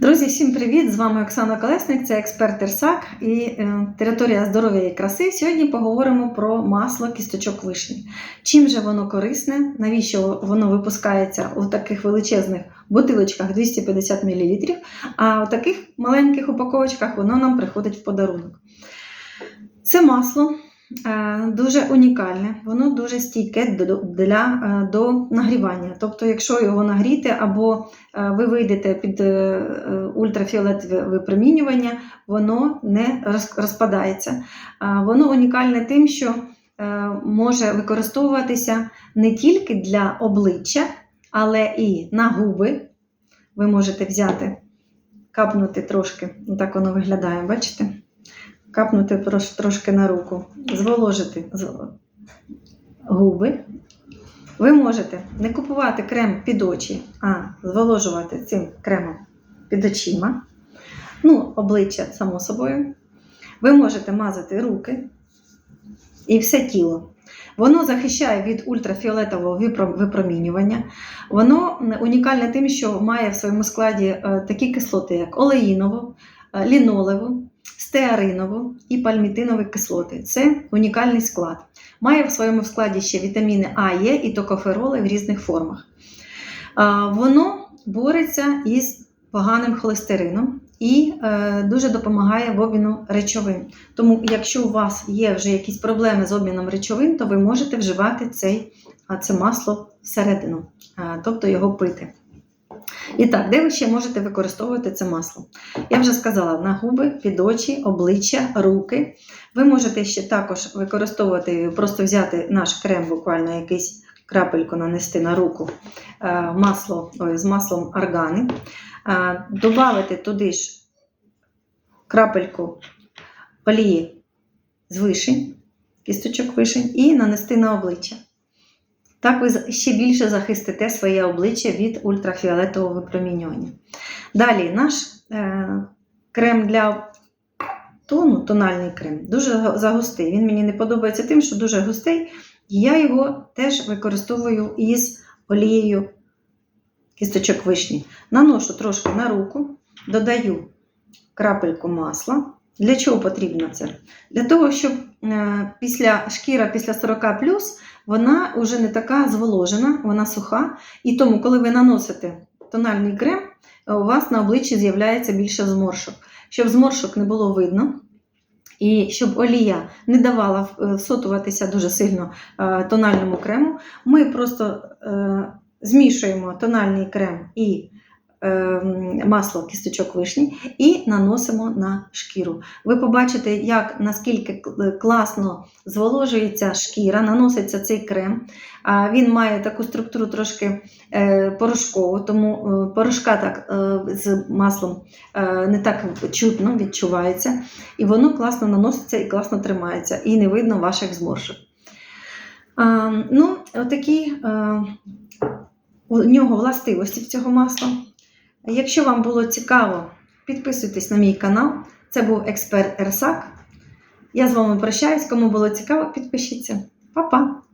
Друзі, всім привіт! З вами Оксана Колесник, це експерт Терсак і е, територія здоров'я і краси. Сьогодні поговоримо про масло кісточок вишні. Чим же воно корисне, навіщо воно випускається у таких величезних бутилочках 250 мл, а у таких маленьких упаковочках воно нам приходить в подарунок. Це масло дуже унікальне, воно дуже стійке для, е, до нагрівання. Тобто, якщо його нагріти або е, ви вийдете під е, е, ультрафіолетове випромінювання, воно не розпадається. Воно унікальне тим, що е, може використовуватися не тільки для обличчя, але і на губи. Ви можете взяти, капнути трошки, так воно виглядає, бачите? Капнути трош- трошки на руку, зволожити губи. Ви можете не купувати крем під очі, а зволожувати цим кремом під очима. Ну, обличчя, само собою. Ви можете мазати руки і все тіло. Воно захищає від ультрафіолетового випромінювання. Воно унікальне тим, що має в своєму складі е, такі кислоти, як олеїнову, е, лінолеву, стеаринову і пальмітинові кислоти. Це унікальний склад. Має в своєму складі ще вітаміни А, Е і токофероли в різних формах. Воно бореться із поганим холестерином і е, дуже допомагає в обміну речовин. Тому, якщо у вас є вже якісь проблеми з обміном речовин, то ви можете вживати цей, це масло всередину, тобто його пити. І так, де ви ще можете використовувати це масло? Я вже сказала на губи, під очі, обличчя, руки. Ви можете ще також використовувати, просто взяти наш крем, буквально якийсь крапельку нанести на руку е, масло, ой, з маслом органи, е, додати туди ж крапельку олії з вишень, кісточок вишень, і нанести на обличчя. Так ви ще більше захистите своє обличчя від ультрафіолетового випромінювання. Далі наш е, крем для тону, тональний крем, дуже загустий. Він мені не подобається тим, що дуже густий. Я його теж використовую із олією кісточок вишні. Наношу трошки на руку, додаю крапельку масла. Для чого потрібно це? Для того, щоб е, після шкіра після 40 вона вже не така зволожена, вона суха. І тому, коли ви наносите тональний крем, е, у вас на обличчі з'являється більше зморшок. Щоб зморшок не було видно, і щоб олія не давала е, всотуватися дуже сильно тональному крему, ми просто змішуємо тональний крем і масло кісточок вишні і наносимо на шкіру. Ви побачите, як наскільки класно зволожується шкіра, наноситься цей крем. Він має таку структуру трошки е, порошкову, тому е, порошка так е, з маслом не так чутно відчувається. І воно класно наноситься і класно тримається, і не видно ваших зморшок. Ну, отакі у нього властивості в цього масла. Якщо вам було цікаво, підписуйтесь на мій канал. Це був експерт Ерсак. Я з вами прощаюсь. Кому було цікаво, підпишіться. Па-па!